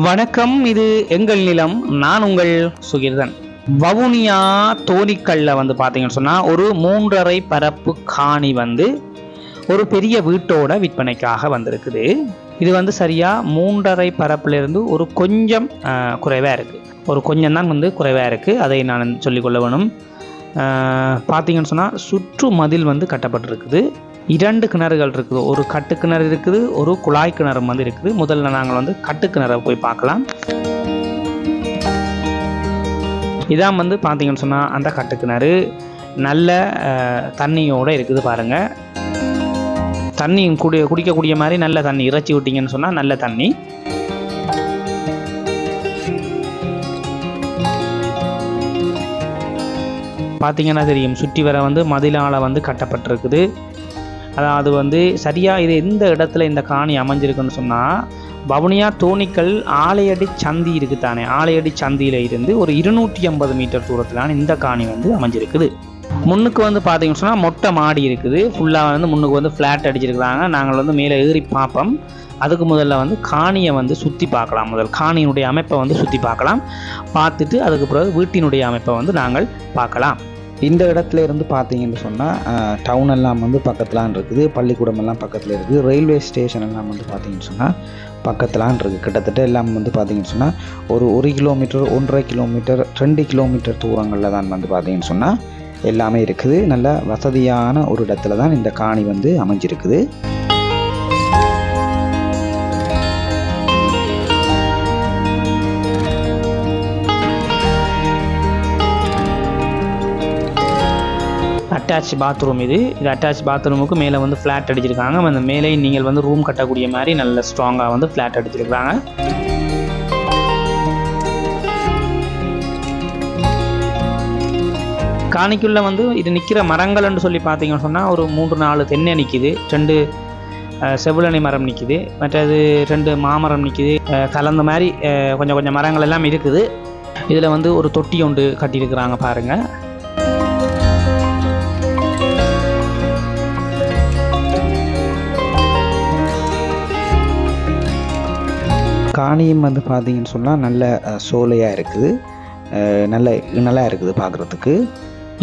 வணக்கம் இது எங்கள் நிலம் நான் உங்கள் சுகிர்தன். வவுனியா தோணிக்கல்ல வந்து பார்த்தீங்கன்னு சொன்னால் ஒரு மூன்றரை பரப்பு காணி வந்து ஒரு பெரிய வீட்டோட விற்பனைக்காக வந்திருக்குது. இது வந்து சரியாக மூன்றரை பரப்புலேருந்து ஒரு கொஞ்சம் குறைவாக இருக்குது ஒரு கொஞ்சம் தான் வந்து குறைவாக இருக்குது அதை நான் சொல்லிக்கொள்ள வேணும். பார்த்தீங்கன்னு சொன்னால் சுற்று மதில் வந்து கட்டப்பட்டிருக்குது. இரண்டு கிணறுகள் இருக்குது. ஒரு கட்டு கிணறு இருக்குது ஒரு குழாய் கிணறு வந்து இருக்குது. முதல்ல நாங்கள் வந்து கட்டு கிணறை போய் பார்க்கலாம். இதான் வந்து பார்த்தீங்கன்னு சொன்னால் அந்த கட்டு கிணறு. நல்ல தண்ணியோடு தண்ணியோட இருக்குது பாருங்கள் தண்ணி குடி குடிக்கக்கூடிய மாதிரி நல்ல தண்ணி. இறைச்சி விட்டிங்கன்னு சொன்னால் நல்ல தண்ணி. பார்த்தீங்கன்னா தெரியும். சுற்றி வர வந்து மதிலால் வந்து கட்டப்பட்டிருக்குது. அதாவது வந்து சரியாக இது எந்த இடத்துல இந்த காணி அமைஞ்சிருக்குன்னு சொன்னால் வவுனியா தோணிக்கல் ஆலையடி சந்தி இருக்குது தானே. ஆலையடி சந்தியில் இருந்து ஒரு இருநூற்றி ஐம்பது மீட்டர் தூரத்திலான இந்த காணி வந்து அமைஞ்சிருக்குது. முன்னுக்கு வந்து பார்த்தீங்கன்னு சொன்னால் மொட்டை மாடி இருக்குது. ஃபுல்லாக வந்து முன்னுக்கு வந்து ஃப்ளாட் அடிச்சிருக்கிறாங்க. நாங்கள் வந்து மேலே ஏறி பார்ப்போம். அதுக்கு முதல்ல வந்து காணியை வந்து சுற்றி பார்க்கலாம். முதல் காணியினுடைய அமைப்பை வந்து சுற்றி பார்க்கலாம். பார்த்துட்டு அதுக்கு பிறகு வீட்டினுடைய அமைப்பை வந்து நாங்கள் பார்க்கலாம். இந்த இடத்துல இருந்து பார்த்தீங்கன்னு சொன்னால் டவுன் எல்லாம் வந்து பக்கத்துலான் இருக்குது பள்ளிக்கூடம் எல்லாம் பக்கத்தில் இருக்குது ரயில்வே ஸ்டேஷன் எல்லாம் வந்து பார்த்தீங்கன்னு சொன்னால் பக்கத்துலான் இருக்குது கிட்டத்தட்ட எல்லாம் வந்து பார்த்தீங்கன்னு சொன்னால் ஒரு ஒரு கிலோமீட்டர் ஒன்றரை கிலோமீட்டர் ரெண்டு கிலோமீட்டர் தூரங்களில் தான் வந்து பார்த்தீங்கன்னு சொன்னால் எல்லாமே இருக்குது. நல்ல வசதியான ஒரு இடத்துல தான் இந்த காணி வந்து அமைஞ்சிருக்குது. அட்டாச் பாத்ரூம் இது. இது அட்டாச் பாத்ரூமுக்கு மேலே வந்து ஃப்ளாட் அடிச்சிருக்காங்க. அந்த மேலே நீங்கள் வந்து ரூம் கட்டக்கூடிய மாதிரி நல்ல ஸ்ட்ராங்காக வந்து ஃப்ளாட் அடிச்சிருக்காங்க. காணிக்குள்ளே வந்து இது நிற்கிற மரங்கள்னு சொல்லி பார்த்தீங்கன்னு சொன்னால் ஒரு மூன்று நாலு தென்னை நிற்கிது ரெண்டு அஹ், மரம் நிற்கிது மற்றது ரெண்டு மாமரம் நிற்கிது கலந்த மாதிரி கொஞ்சம் கொஞ்சம் மரங்கள் எல்லாம் இருக்குது. இதில் வந்து ஒரு தொட்டி ஒன்று கட்டியிருக்கிறாங்க பாருங்கள் காணியும் வந்து பார்த்தீங்கன்னு சொன்னால் நல்ல சோலையாக இருக்குது. நல்ல நல்லா இருக்குது பார்க்குறதுக்கு.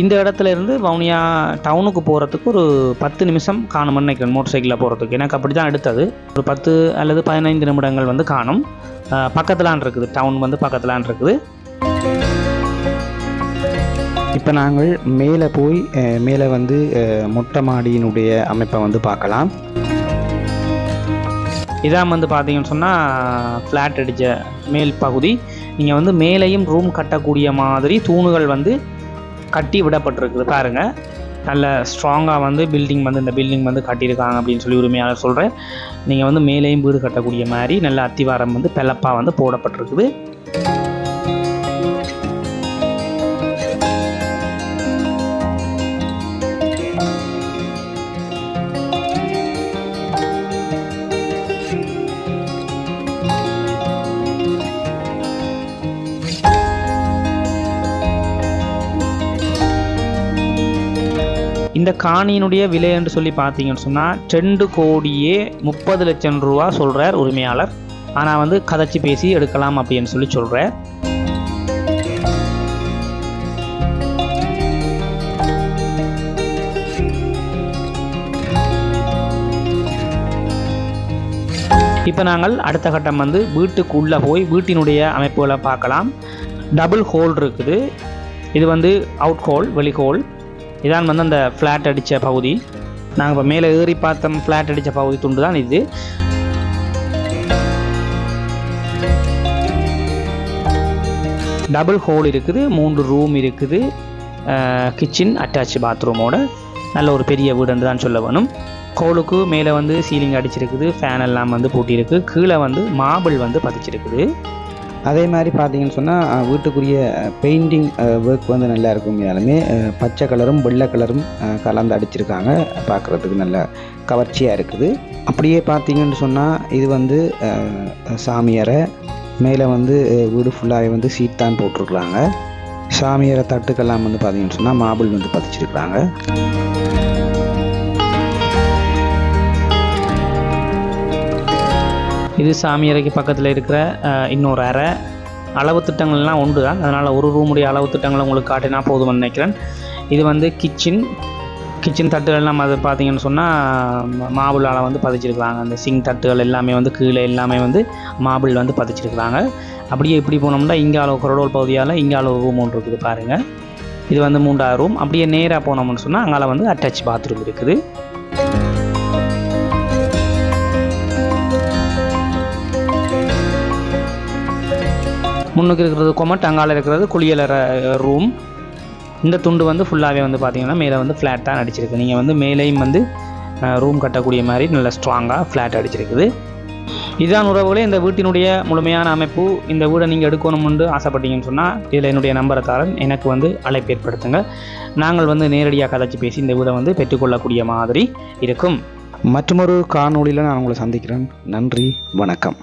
இந்த இடத்துல இருந்து வவுனியா டவுனுக்கு போகிறதுக்கு ஒரு பத்து நிமிஷம் காணும்னு நினைக்கிறேன் மோட்டர் சைக்கிளில் போகிறதுக்கு எனக்கு அப்படி தான் எடுத்தது. ஒரு பத்து அல்லது பதினைந்து நிமிடங்கள் வந்து காணும். பக்கத்திலான் பக்கத்துலான் இருக்குது. டவுன் வந்து பக்கத்துலான் இருக்குது. இப்போ நாங்கள் மேலே போய் மேலே வந்து மொட்டை மாடியினுடைய அமைப்பை வந்து பார்க்கலாம். இதான் வந்து பார்த்தீங்கன்னு சொன்னால் ஃப்ளாட் அடித்த மேல் பகுதி. நீங்கள் வந்து மேலேயும் ரூம் கட்டக்கூடிய மாதிரி தூணுகள் வந்து கட்டி விடப்பட்டிருக்குது பாருங்கள் நல்ல ஸ்ட்ராங்காக வந்து பில்டிங் வந்து இந்த பில்டிங் வந்து கட்டியிருக்காங்க அப்படின்னு சொல்லி உரிமையாளர் சொல்கிறேன் நீங்கள் வந்து மேலேயும் வீடு கட்டக்கூடிய மாதிரி நல்ல அத்திவாரம் வந்து பெலப்பாக வந்து போடப்பட்டிருக்குது. இந்த காணியினுடைய விலை என்று சொல்லி பார்த்தீங்கன்னு சொன்னால் ரெண்டு கோடியே முப்பது லட்சம் ரூபா சொல்கிறார் உரிமையாளர். ஆனால் வந்து கதைச்சி பேசி எடுக்கலாம் அப்படின்னு சொல்லி சொல்கிறார் இப்போ நாங்கள் அடுத்த கட்டம் வந்து வீட்டுக்குள்ளே போய் வீட்டினுடைய அமைப்புகளை பார்க்கலாம். டபுள் ஹோல் இருக்குது. இது வந்து அவுட் ஹோல் வெளி ஹோல் இதான் வந்து அந்த ஃப்ளாட் அடித்த பகுதி. நாங்கள் இப்போ மேலே ஏறி பார்த்தோம் ஃப்ளாட் அடித்த பகுதி துண்டு தான் இது. டபுள் ஹோல் இருக்குது மூன்று ரூம் இருக்குது. கிச்சன் அட்டாச் பாத்ரூமோட நல்ல ஒரு பெரிய வீடுன்னு தான் சொல்ல வேணும். ஹோலுக்கு மேலே வந்து சீலிங் அடிச்சிருக்குது ஃபேன் எல்லாம் வந்து பூட்டியிருக்கு. கீழே வந்து மாபிள் வந்து பதிச்சிருக்குது. அதே மாதிரி பார்த்தீங்கன்னு சொன்னால் வீட்டுக்குரிய பெயிண்டிங் ஒர்க் வந்து நல்லா இருக்கும் எல்லாமே பச்சை கலரும் வெள்ளை கலரும் கலந்து அடிச்சிருக்காங்க. பார்க்குறதுக்கு நல்ல கவர்ச்சியாக இருக்குது. அப்படியே பார்த்தீங்கன்னு சொன்னால் இது வந்து சாமியாரை மேலே வந்து வீடு ஃபுல்லாகவே வந்து சீட் தான் போட்டிருக்குறாங்க. சாமியாரை தட்டுக்கெல்லாம் வந்து பார்த்தீங்கன்னு சொன்னால் மாபிள் வந்து பதிச்சிருக்கிறாங்க. இது சாமி அறைக்கு பக்கத்தில் இருக்கிற இன்னொரு அறை. அளவு திட்டங்கள்லாம் உண்டு. தான் அதனால் ஒரு ரூமுடைய அளவு திட்டங்களை உங்களுக்கு காட்டினா போதும்னு நினைக்கிறேன். இது வந்து கிச்சன் கிச்சன் தட்டுகள் நம்ம அது பார்த்தீங்கன்னு சொன்னால் மாபிளால் வந்து பதிச்சிருக்கிறாங்க. அந்த சிங் தட்டுகள் எல்லாமே வந்து கீழே எல்லாமே வந்து மாபிள் வந்து பதிச்சிருக்கிறாங்க. அப்படியே இப்படி போனோம்னா இங்கே அளவு கொரடோல் பகுதியால் இங்கே அளவு ரூம் ஒன்று இருக்குது பாருங்கள் இது வந்து மூன்றாவது ரூம் அப்படியே நேராக போனோம்னு சொன்னால் அங்கால வந்து அட்டாச் பாத்ரூம் இருக்குது. முன்னுக்கு இருக்கிறது கொமட் அங்கால இருக்கிறது குளியலற ரூம் இந்த துண்டு வந்து ஃபுல்லாகவே வந்து பார்த்தீங்கன்னா மேலே வந்து ஃப்ளாட்டாக அடிச்சிருக்கு. நீங்கள் வந்து மேலேயும் வந்து ரூம் கட்டக்கூடிய மாதிரி நல்ல ஸ்ட்ராங்காக ஃப்ளாட் அடிச்சிருக்குது. இதுதான் உறவுகளே இந்த வீட்டினுடைய முழுமையான அமைப்பு. இந்த வீடை நீங்கள் எடுக்கணும்னு ஆசைப்பட்டீங்கன்னு சொன்னால் இதில் என்னுடைய நம்பரை தாரன் எனக்கு வந்து அழைப்பு ஏற்படுத்துங்க. நாங்கள் வந்து நேரடியாக கதைச்சி பேசி இந்த வீடை வந்து பெற்றுக்கொள்ளக்கூடிய மாதிரி இருக்கும். மற்றொரு காணொலியில் நான் உங்களை சந்திக்கிறேன். நன்றி வணக்கம்.